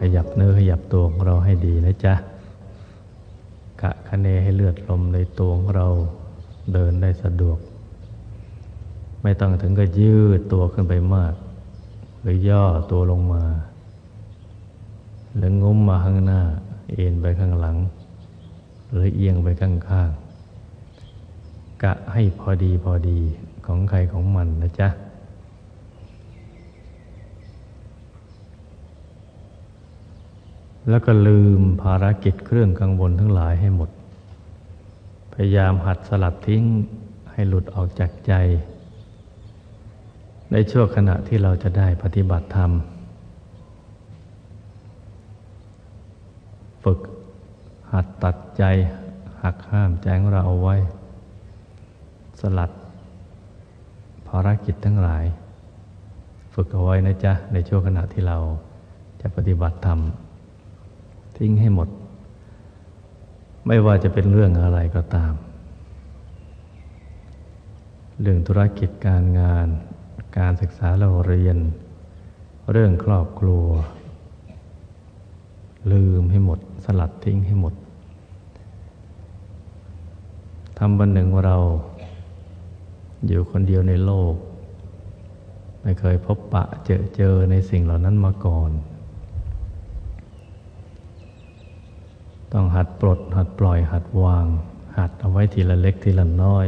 ขยับเนื้อขยับตัวของเราให้ดีนะจ๊ะกะคะเนให้เลือดลมในตัวของเราเดินได้สะดวก ไม่ต้องถึงก็ยืดตัวขึ้นไปมาก หรือย่อตัวลงมา หรืองุ้มมาข้างหน้า เอ็นไปข้างหลัง หรือเอียงไปข้างข้างกะให้พอดีพอดีของใครของมันนะจ๊ะ แล้วก็ลืมภารกิจเครื่องกังวลทั้งหลายให้หมด พยายามหัดสลัดทิ้งให้หลุดออกจากใจ ในช่วงขณะที่เราจะได้ปฏิบัติธรรม ฝึกหัดตัดใจ หักห้ามใจของเราเอาไว้ สลัด ภารกิจทั้งหลาย ฝึกเอาไว้นะจ๊ะ ในช่วงขณะที่เราจะปฏิบัติธรรม ทิ้งให้หมด ไม่ว่าจะเป็นเรื่องอะไรก็ตาม เรื่องธุรกิจการงาน การศึกษาเราเรียน เรื่องครอบครัว ลืมให้หมด สลัดทิ้งให้หมดทำวันหนึ่งเรา อยู่คนเดียวในโลก ไม่เคยพบปะเจอเจอในสิ่งเหล่านั้นมาก่อน ต้องหัดปลด หัดปล่อย หัดวาง หัดเอาไว้ทีละเล็กทีละน้อย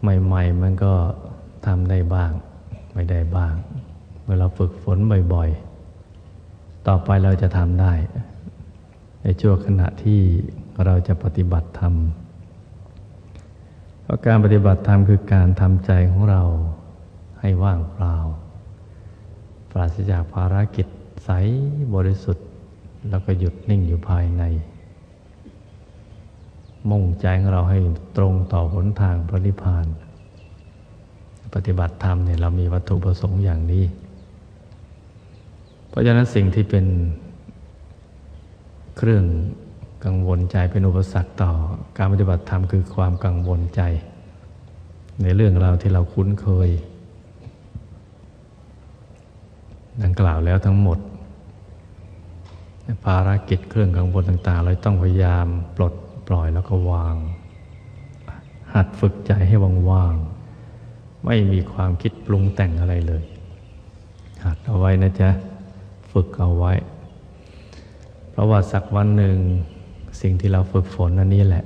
ใหม่ๆมันก็ทำได้บ้าง ไม่ได้บ้าง เมื่อเราฝึกฝนบ่อยๆ ต่อไปเราจะทำได้ ในช่วงขณะที่เราจะปฏิบัติธรรมเพราะการปฏิบัติธรรมคือการทำใจของเราให้ว่างเปล่า ปราศจากภารกิจใสบริสุทธิ แล้วก็หยุดนิ่งอยู่ภายใน มุ่งใจของเราให้ตรงต่อหนทางพระนิพพาน ปฏิบัติธรรมเนี่ยเรามีวัตถุประสงค์อย่างนี้ เพราะฉะนั้นสิ่งที่เป็นเครื่องกังวลใจเป็นอุปสรรคต่อการปฏิบัติธรรมคือความกังวลใจ ในเรื่องราวที่เราคุ้นเคย ดังกล่าวแล้วทั้งหมด ภารกิจเครื่องกังวลต่าง ๆ เราต้องพยายามปลดปล่อยแล้วก็วาง หัดฝึกใจให้ว่างๆไม่มีความคิดปรุงแต่งอะไรเลย หัดเอาไว้นะจ๊ะ ฝึกเอาไว้ เพราะว่าสักวันหนึ่งสิ่งที่เราฝึกฝนอันนี้แหละ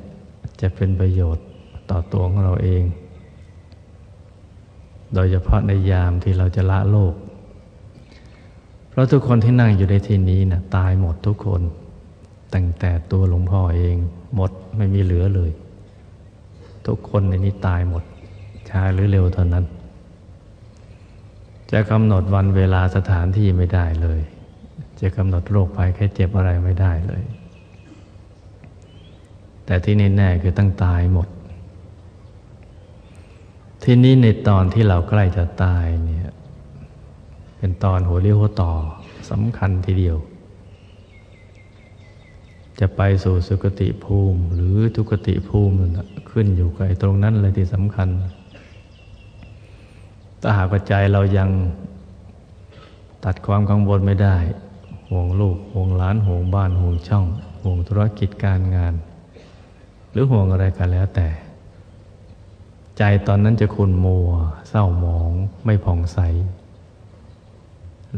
จะเป็นประโยชน์ต่อตัวของเราเอง โดยเฉพาะในยามที่เราจะละโลก เพราะทุกคนที่นั่งอยู่ในที่นี้นะ่ะตายหมดทุกคน ตั้งแต่ตัวหลวงพ่อเองหมดไม่มีเหลือเลย ทุกคนในนี้ตายหมดช้าหรือเร็วเท่านั้น จะกำหนดวันเวลาสถานที่ไม่ได้เลย จะกำหนดโรคภัยแค่เจ็บอะไรไม่ได้เลย แต่ที่แน่ๆคือตั้งตายหมด ที่นี้ในตอนที่เราใกล้จะตายเนี่ย เป็นตอนหัวเรียวหัวต่อสำคัญทีเดียว จะไปสู่สุคติภูมิ หรือทุกติภูมิขึ้นอยู่กับตรงนั้นเลยที่สำคัญ ถ้าหากใจเรายังตัดความกังวลไม่ได้ ห่วงลูก ห่วงหลาน ห่วงบ้าน ห่วงช่อง ห่วงธุรกิจการงาน หรือห่วงอะไรกันแล้วแต่ ใจตอนนั้นจะขุ่นมัว เศร้าหมอง ไม่ผ่องใส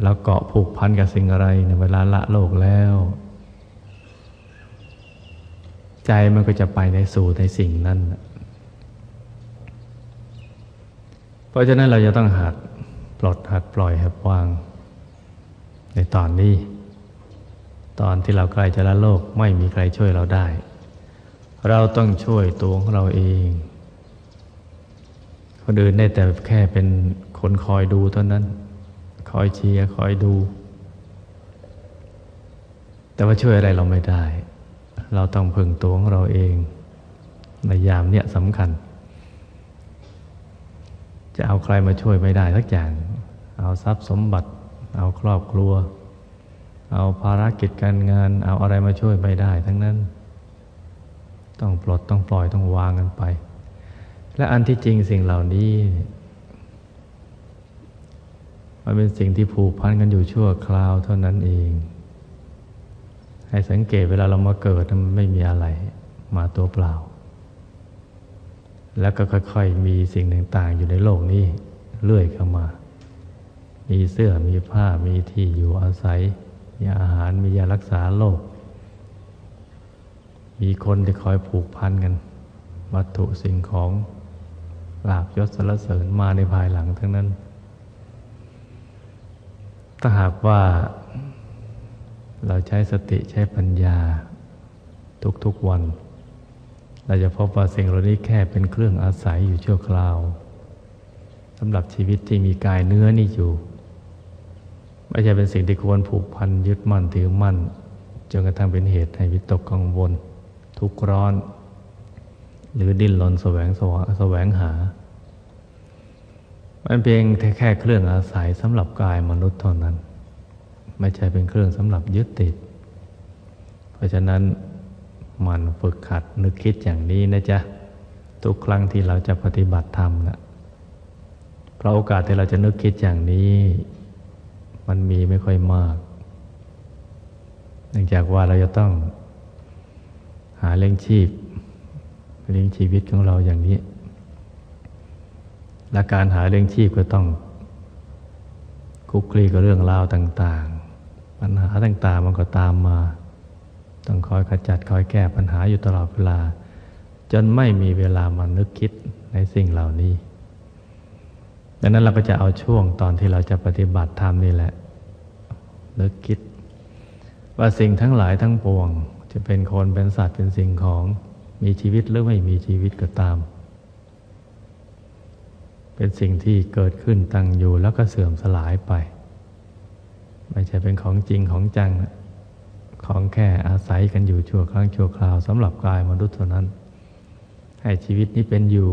แล้วเกาะผูกพันกับสิ่งอะไรในเวลาละโลกแล้ว ใจมันก็จะไปในสู่ในสิ่งนั้น เพราะฉะนั้นเราจะต้องหัดปลดหัดปล่อยหัดวาง ในตอนนี้ ตอนที่เราใกล้จะละโลกไม่มีใครช่วยเราได้ เราต้องช่วยตัวของเราเองคนอื่นได้แต่แค่เป็นคนคอยดูเท่านั้น คอยเชียร์คอยดู แต่ว่าช่วยอะไรเราไม่ได้ เราต้องพึ่งตัวของเราเอง ในยามเนี้ยสำคัญ จะเอาใครมาช่วยไม่ได้สักอย่าง เอาทรัพย์สมบัติ เอาครอบครัว เอาภารกิจการงาน เอาอะไรมาช่วยไม่ได้ ทั้งนั้น ต้องปลดต้องปล่อยต้องวางกันไป และอันที่จริงสิ่งเหล่านี้ มันเป็นสิ่งที่ผูกพันกันอยู่ชั่วคราวเท่านั้นเอง ให้สังเกตเวลาเรามาเกิดมันไม่มีอะไรมาตัวเปล่า แล้วก็ค่อยๆ มีสิ่งต่างๆ อยู่ในโลกนี้เรื่อยเข้ามา มีเสื้อมีผ้ามีที่อยู่อาศัย มีอาหารมียารักษาโรคมีคนที่คอยผูกพันกัน วัตถุสิ่งของลาบยศสรรเสริญมาในภายหลังทั้งนั้น ถ้าหากว่าเราใช้สติใช้ปัญญาทุกๆวัน เราจะพบว่าสิ่งเหล่านี้แค่เป็นเครื่องอาศัยอยู่ชั่วคราวสำหรับชีวิตที่มีกายเนื้อนี่อยู่ ไม่ใช่เป็นสิ่งที่ควรผูกพันยึดมั่นถือมั่นจนกระทั่งเป็นเหตุให้วิตกกังวล ทุกข์ร้อน หรือดิ้นรนแสวงแสวงหา มันเพียงแค่เครื่องอาศัยสำหรับกายมนุษย์เท่านั้น ไม่ใช่เป็นเครื่องสำหรับยึดติด เพราะฉะนั้นมันฝึกขัดนึกคิดอย่างนี้นะจ๊ะ ทุกครั้งที่เราจะปฏิบัติธรรมนะเพราะโอกาสที่เราจะนึกคิดอย่างนี้ มันมีไม่ค่อยมาก เนื่องจากว่าเราจะต้องหาเลี้ยงชีพเลี้ยงชีวิตของเราอย่างนี้ และการหาเลี้ยงชีพก็ต้องคุกคลีกับเรื่องราวต่างๆ ปัญหาต่างๆมันก็ตามมา ต้องคอยขจัดคอยแก้ปัญหาอยู่ตลอดเวลา จนไม่มีเวลามานึกคิดในสิ่งเหล่านี้ดังนั้นเราก็จะเอาช่วงตอนที่เราจะปฏิบัติธรรมนี่แหละนึกคิด ว่าสิ่งทั้งหลายทั้งปวง จะเป็นคนเป็นสัตว์เป็นสิ่งของมีชีวิตหรือไม่มีชีวิตก็ตาม เป็นสิ่งที่เกิดขึ้นตั้งอยู่แล้วก็เสื่อมสลายไป ไม่ใช่เป็นของจริงของจัง ของแค่อาศัยกันอยู่ชั่วครั้งชั่วคราวสำหรับกายมนุษย์เท่านั้น ให้ชีวิตนี้เป็นอยู่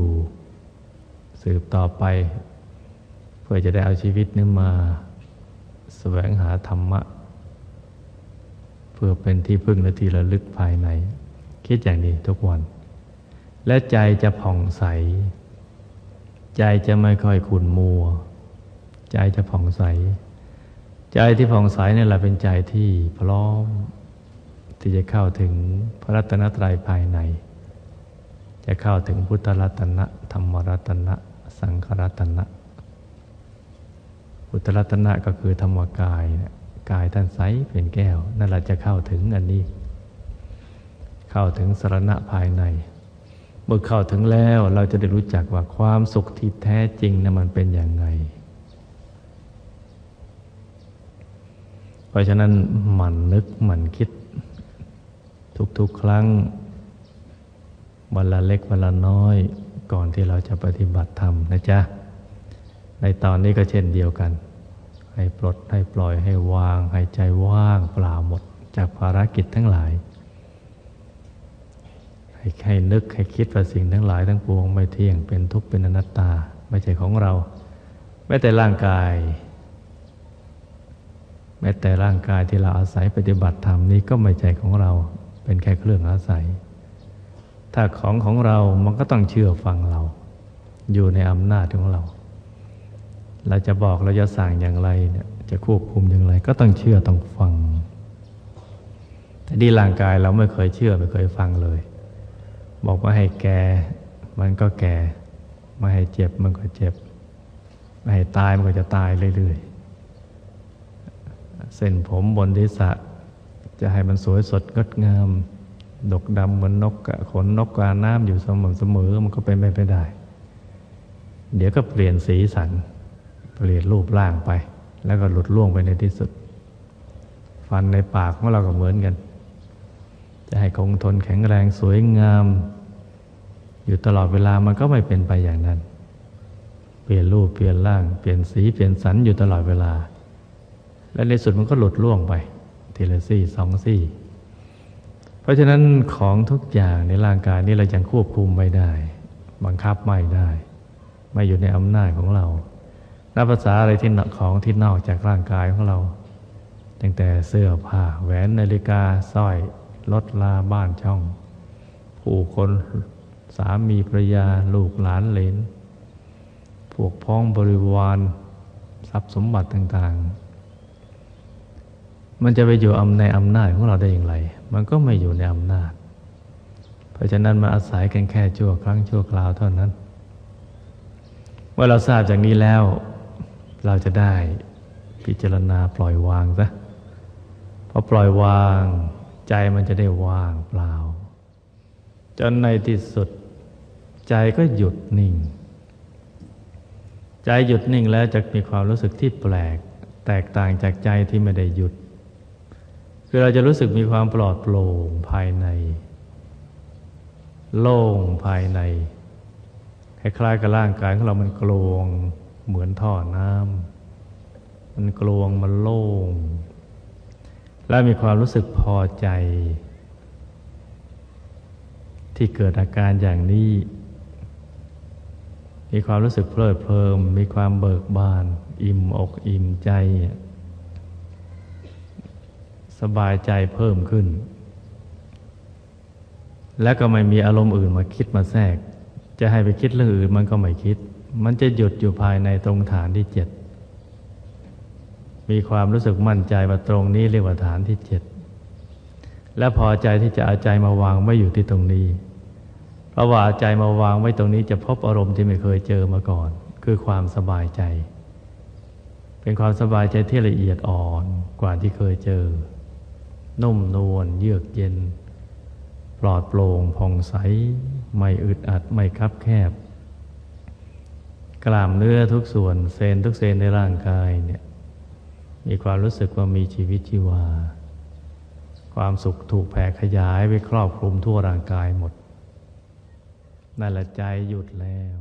สืบต่อไป เพื่อจะได้เอาชีวิตนี้มาสแสวงหาธรรมะ เพื่อเป็นที่พึ่งและที่ระลึกภายใน คิดอย่างนี้ทุกวัน และใจจะผ่องใส ใจจะไม่ค่อยขุ่นมัว ใจจะผ่องใส ใจที่ผ่องใสนี่แหละเป็นใจที่พร้อม ที่จะเข้าถึงพระรัตนตรัยภายใน จะเข้าถึงพุทธรัตนะธรรมรัตนะ สังขรัตนะพุทธรัตนะก็คือธรรมกายกายท่านใสเป็นแก้ว นั่นแหละจะเข้าถึงอันนี้ เข้าถึงสรณะภายใน มื่อเข้าถึงแล้วเราจะได้รู้จักว่าความสุขที่แท้จริงนะมันเป็นอย่างไง เพราะฉะนั้นหมั่นนึกหมั่นคิด ทุกๆครั้งวันละเล็กวันละน้อยก่อนที่เราจะปฏิบัติธรรมนะจ๊ะ ในตอนนี้ก็เช่นเดียวกัน ให้ปลดให้ปล่อยให้วางให้ใจว่างเปล่าหมดจากภารกิจทั้งหลาย ให้ให้นึกให้คิดว่าสิ่งทั้งหลายทั้งปวงไม่เที่ยงเป็นทุกข์เป็นอนัตตาไม่ใช่ของเรา แม้แต่ร่างกาย แม้แต่ร่างกายที่เราอาศัยปฏิบัติธรรมนี้ก็ไม่ใช่ของเราเป็นแค่เครื่องอาศัย ถ้าของของเรามันก็ต้องเชื่อฟังเรา อยู่ในอำนาจของเรา เราจะบอกเราจะสั่งอย่างไรเนี่ยจะควบคุมอย่างไร ก็ต้องเชื่อต้องฟังแต่ดีร่างกายเราไม่เคยเชื่อไม่เคยฟังเลย บอกว่าให้แก่ มันก็แก่ ไม่ให้เจ็บมันก็เจ็บ ไม่ให้ตายมันก็จะตายเรื่อยๆ เส้นผมบนทิศะจะให้มันสวยสดงดงาม ดกดำเหมือนนกขนนกกาน้ำอยู่เสมอเสมอมันก็เป็นไปไม่ได้ เดี๋ยวก็เปลี่ยนสีสัน เปลี่ยนรูปร่างไป แล้วก็หลุดล่วงไปในที่สุด ฟันในปากของเราก็เหมือนกัน คงทนแข็งแรงสวยงาม อยู่ตลอดเวลามันก็ไม่เป็นไปอย่างนั้น เปลี่ยนรูปเปลี่ยนร่าง เปลี่ยนสีเปลี่ยนสันอยู่ตลอดเวลา และในสุดมันก็หลุดล่วงไปทีละซี่สองซี่ เพราะฉะนั้นของทุกอย่างในร่างกายนี้เรายังควบคุมไม่ได้ บังคับไม่ได้ ไม่อยู่ในอำนาจของเรานับภาษาอะไรที่ของที่นอกจากร่างกายของเราตั้งแต่เสื้อผ้าแหวนนาฬิกาสร้อย รถลาบ้านช่อง ผู้คนสามีภรรยาลูกหลานเหลนพวกพ้องบริวารทรัพย์สมบัติต่างๆ มันจะไปอยู่อำในอำนาจของเราได้อย่างไร มันก็ไม่อยู่ในอำนาจ เพราะฉะนั้นมาอาศัยกันแค่ชั่วครั้งชั่วคราวเท่านั้น เมื่อเราทราบจากนี้แล้ว เราจะได้พิจารณาปล่อยวางซะพอปล่อยวาง ใจมันจะได้ว่างเปล่า จนในที่สุด ใจก็หยุดนิ่ง ใจหยุดนิ่งแล้วจะมีความรู้สึกที่แปลก แตกต่างจากใจที่ไม่ได้หยุด คือเราจะรู้สึกมีความปลอดโปร่งภายใน โล่งภายในคล้ายๆกับร่างกายของเรามันกลวงเหมือนท่อน้ำมันกลวงมันโล่ง และมีความรู้สึกพอใจ ที่เกิดอาการอย่างนี้ มีความรู้สึกเพลิดเพลิมมีความเบิกบาน อิ่มอกอิ่มใจ สบายใจเพิ่มขึ้น และก็ไม่มีอารมณ์อื่นมาคิดมาแทรก จะให้ไปคิดเรื่องอื่นมันก็ไม่คิด มันจะหยุดอยู่ภายในตรงฐานที่เจ็ด มีความรู้สึกมั่นใจว่าตรงนี้เรียกว่าฐานที่เจ็ดและพอใจที่จะเอาใจมาวางไม่อยู่ที่ตรงนี้ เพราะว่าเอาใจมาวางไว้ตรงนี้จะพบอารมณ์ที่ไม่เคยเจอมาก่อน คือความสบายใจ เป็นความสบายใจที่ละเอียดอ่อนกว่าที่เคยเจอ นุ่มนวลเยือกเย็น ปลอดโปร่งผ่องใส ไม่อึดอัดไม่คับแคบ กล้ามเนื้อทุกส่วนเซนทุกเซนในร่างกายเนี่ย มีความรู้สึกว่ามีชีวิตชีวา ความสุขถูกแผ่ขยายไปครอบคลุมทั่วร่างกายหมดนั่นแหละใจหยุดแล้ว